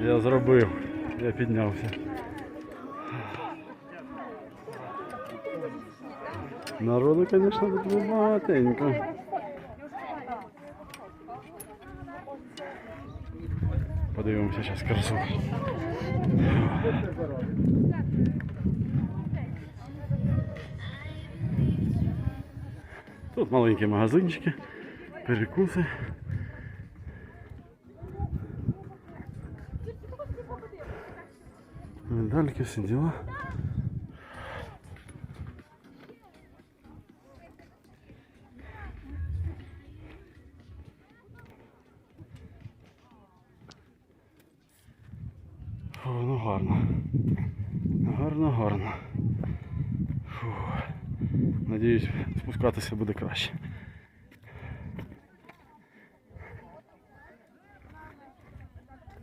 Я зробив, я піднявся. Народу, звісно, тут багатенько. Подивимося зараз красу. Тут маленькі магазинчики, перекуси. Медальки, все дела. Фу, ну гарно. Гарно, гарно. Фу. Надіюсь, спускатися буде краще.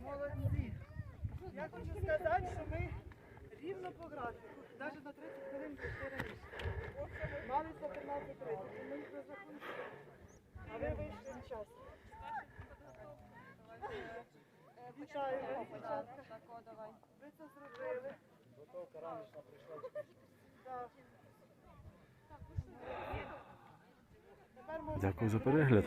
Молодці. Я хочу сказати, що ми рівно по графіку, навіть на 30 хвилин пішли раніше. Мали за 15.30, ми їх розрахунки. А ви вийшли в час. Вітаю вас, дівчатка. Ви це зробили. Так. Дякую за перегляд.